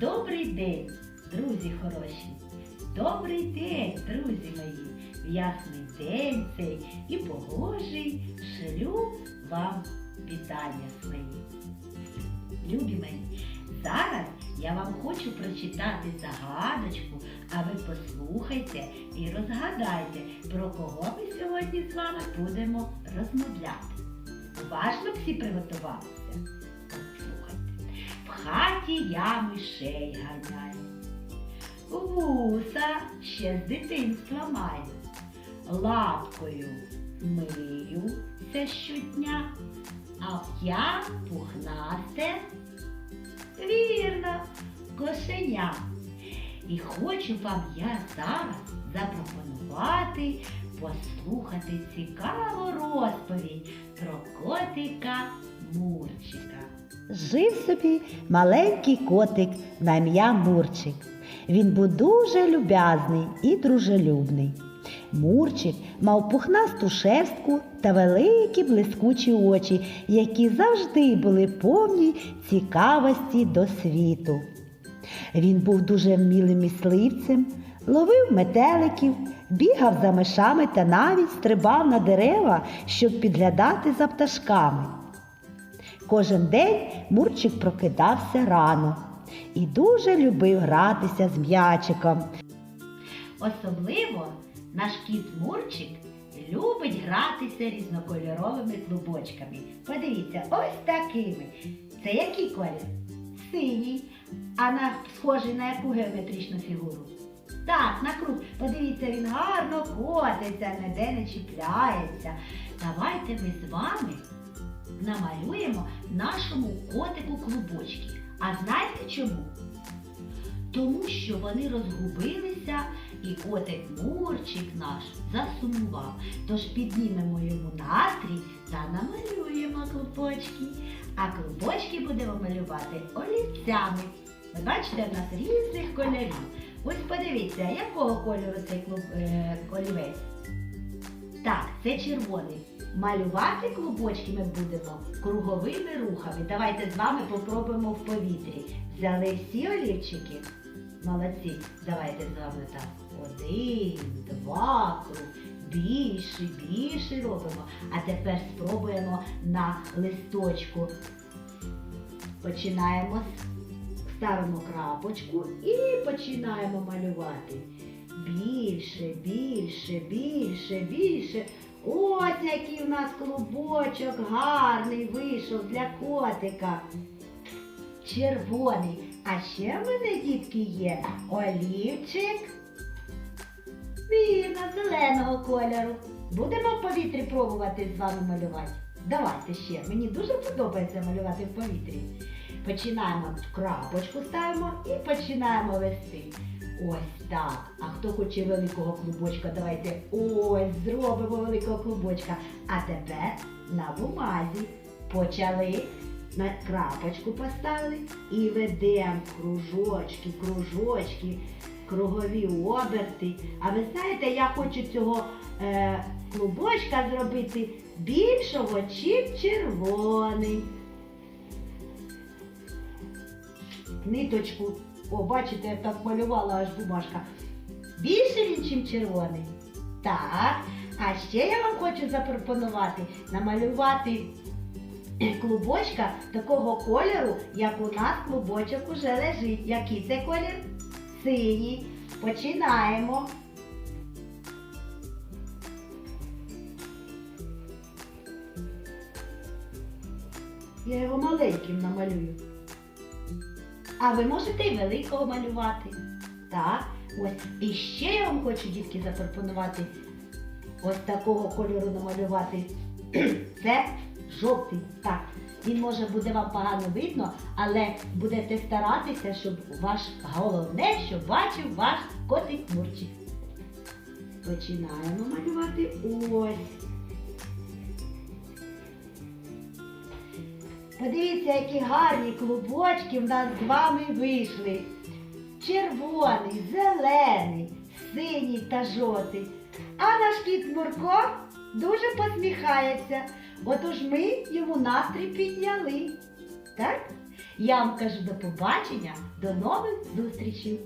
Добрий день, друзі хороші! Добрий день, друзі мої! В ясний день цей і погожий шлю вам вітання свої. Любі мої, зараз я вам хочу прочитати загадочку, а ви послухайте і розгадайте, про кого ми сьогодні з вами будемо розмовляти. Уважно всі приготувалися? Хаті я мишей ганяю. Вуса ще з дитинства маю. Лапкою миюся щодня, а я пухнасте. Вірно, кошеня. І хочу вам я зараз запропонувати послухати цікаву розповідь про котика Мурчика. Жив собі маленький котик на ім'я Мурчик. Він був дуже люб'язний і дружелюбний. Мурчик мав пухнасту шерстку та великі блискучі очі, які завжди були повні цікавості до світу. Він був дуже вмілим мисливцем, ловив метеликів, бігав за мишами та навіть стрибав на дерева, щоб підглядати за пташками. Кожен день Мурчик прокидався рано і дуже любив гратися з м'ячиком. Особливо наш кіт Мурчик любить гратися різнокольоровими клубочками. Подивіться, ось такими. Це який колір? Синій. А на схожий на яку геометричну фігуру? Так, на круг. Подивіться, він гарно котиться, ніде не чіпляється. Давайте ми з вами намалюємо нашому котику клубочки. А знаєте чому? Тому що вони розгубилися і котик Мурчик наш засумував. Тож піднімемо йому настрій та намалюємо клубочки. А клубочки будемо малювати олівцями. Ви бачите, в нас різних кольорів. Ось подивіться, якого кольору цей клуб, е, олівець? Так, це червоний. Малювати клубочки ми будемо круговими рухами. Давайте з вами попробуємо в повітрі. Взяли всі олівчики. Молодці. Давайте з вами так. Один, два, круг. Більше, більше робимо. А тепер спробуємо на листочку. Починаємо з ставимо крапочку і починаємо малювати. Більше, більше, більше, більше. Ось який у нас клубочок гарний вийшов для котика. Червоний. А ще в мене, дітки, є олівчик. Вірно, зеленого кольору. Будемо в повітрі пробувати з вами малювати. Давайте ще. Мені дуже подобається малювати в повітрі. Починаємо крапочку ставимо і починаємо вести. Ось так. А хто хоче великого клубочка, давайте ось зробимо великого клубочка. А тепер на бумазі почали. На крапочку поставили і ведемо кружочки, кружочки, кругові оберти. А ви знаєте, я хочу цього е, клубочка зробити більшого, чим червоний. Ниточку, о, бачите, я так малювала аж бумажка. Більше він, чим червоний. Так. А ще я вам хочу запропонувати намалювати клубочка такого кольору, як у нас клубочок уже лежить. Який це колір? Синій. Починаємо. Я його маленьким намалюю. А ви можете і великого малювати. Так, ось. І ще я вам хочу, дітки, запропонувати ось такого кольору намалювати. Це жовтий. Так. Він може буде вам погано видно, але будете старатися, щоб ваш головне, щоб бачив ваш котик Мурчик. Починаємо малювати ось. Подивіться, які гарні клубочки в нас з вами вийшли. Червоний, зелений, синій та жовтий. А наш кіт Мурко дуже посміхається. Отож ми йому настрій підняли. Так? Я вам кажу до побачення, до нових зустрічей!